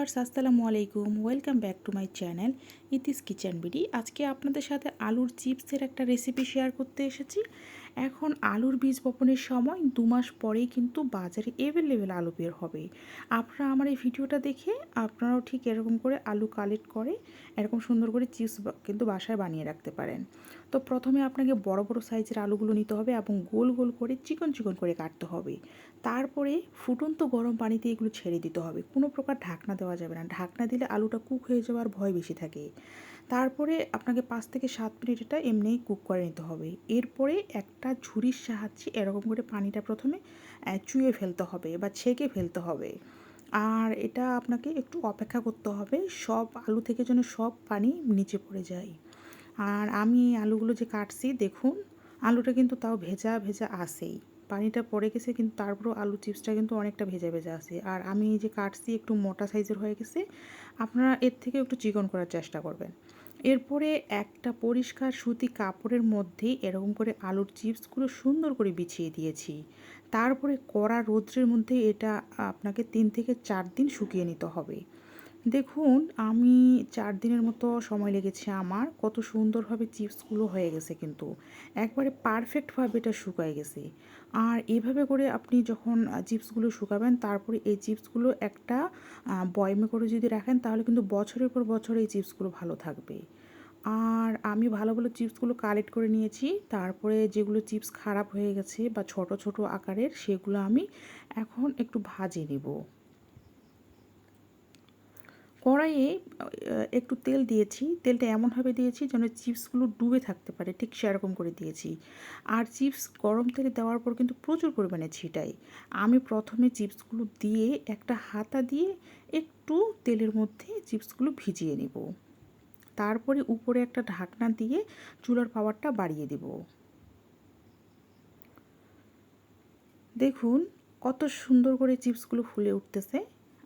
Viewers, আসসালামু আলাইকুম। Welcome back to my channel it's kitchen BD আজকে আপনাদের সাথে আলুর চিপসের একটা রেসিপি শেয়ার করতে এসেছি। এখন আলুর বীজ বপনের সময় দু মাস পরেই কিন্তু বাজারে অ্যাভেলেবেল আলু বের হবে। আপনারা আমার এই ভিডিওটা দেখে আপনারাও ঠিক এরকম করে আলু কালেক্ট করে, এরকম সুন্দর করে চিপস কিন্তু বাসায় বানিয়ে রাখতে পারেন। তো প্রথমে আপনাকে বড় বড় সাইজের আলুগুলো নিতে হবে এবং গোল গোল করে চিকন চিকন করে কাটতে হবে। তারপরে ফুটন্ত গরম পানিতে এগুলো ছেড়ে দিতে হবে। কোনো প্রকার ঢাকনা দেওয়া যাবে না। ঢাকনা দিলে আলুটা কুক হয়ে যাওয়ার ভয় বেশি থাকে। তারপরে আপনাকে পাঁচ থেকে সাত মিনিট এটা এমনিই কুক করে নিতে হবে। এরপরে একটা ঝুড়ির সাহায্যে এরকম করে পানিটা প্রথমে চুয়ে ফেলতে হবে বা ছেঁকে ফেলতে হবে। আর এটা আপনাকে একটু অপেক্ষা করতে হবে, সব আলু থেকে যেন সব পানি নিচে পড়ে যায়। আর আমি আলুগুলো যে কাটছি, দেখুন, আলুটা কিন্তু তাও ভেজা ভেজা আসেই পানিটা পড়ে গেছে, কিন্তু তারপরেও আলু চিপসটা কিন্তু অনেকটা ভেজা ভেজা আছে। আর আমি এই যে কাটছি একটু মোটা সাইজের হয়ে গেছে, আপনারা এর থেকে একটু চিকন করার চেষ্টা করবেন। এরপরে একটা পরিষ্কার সুতি কাপড়ের মধ্যে এরকম করে আলুর চিপসগুলো সুন্দর করে বিছিয়ে দিয়েছি। তারপরে কড়া রৌদ্রের মধ্যে এটা আপনাকে তিন থেকে চার দিন শুকিয়ে নিতে হবে। দেখুন, আমি চার দিনের মতো সময় লেগেছে আমার। কত সুন্দরভাবে চিপসগুলো হয়ে গেছে কিন্তু। একবারে পারফেক্টভাবে এটা শুকায় গেছে। আর এভাবে করে আপনি যখন চিপসগুলো শুকাবেন, তারপরে এই চিপসগুলো একটা বয়মে করে যদি রাখেন, তাহলে কিন্তু বছরের পর বছর এই চিপসগুলো ভালো থাকবে। আর আমি ভালো ভালো চিপসগুলো কালেক্ট করে নিয়েছি। তারপরে যেগুলো চিপস খারাপ হয়ে গেছে বা ছোট ছোট আকারের, সেগুলো আমি এখন একটু ভাজে নেব। কড়াইয়ে একটু তেল দিয়েছি। তেলটা এমনভাবে দিয়েছি যেন চিপসগুলো ডুবে থাকতে পারে। ঠিক সেরকম করে দিয়েছি। আর চিপস গরম তেলে দেওয়ার পর কিন্তু প্রচুর পরিমাণে ছিটাই। আমি প্রথমে চিপসগুলো দিয়ে একটা হাতা দিয়ে একটু তেলের মধ্যে চিপসগুলো ভিজিয়ে নেব। তারপরে উপরে একটা ঢাকনা দিয়ে চুলার পাওয়ারটা বাড়িয়ে দেব। দেখুন কত সুন্দর করে চিপসগুলো ফুলে উঠতেছে।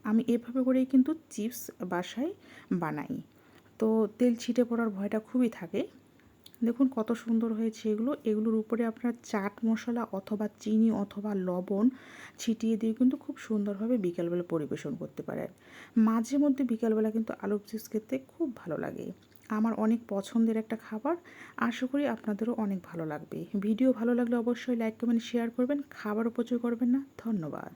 আমি এভাবে করেই কিন্তু চিপস বাসায় বানাই। তো তেল ছিটে পড়ার ভয়টা খুবই থাকে। দেখুন কত সুন্দর হয়েছে এগুলো। এগুলোর উপরে আপনার চাট মশলা অথবা চিনি অথবা লবণ ছিটিয়ে দিয়ে কিন্তু খুব সুন্দরভাবে বিকালবেলা পরিবেশন করতে পারেন। মাঝে মধ্যে বিকালবেলা কিন্তু আলু চিপস খেতে খুব ভালো লাগে। আমার অনেক পছন্দের একটা খাবার। আশা করি আপনাদেরও অনেক ভালো লাগবে। ভিডিও ভালো লাগলে অবশ্যই লাইক, কমেন্ট শেয়ার করবেন। খাবার উপচয় করবেন না। ধন্যবাদ।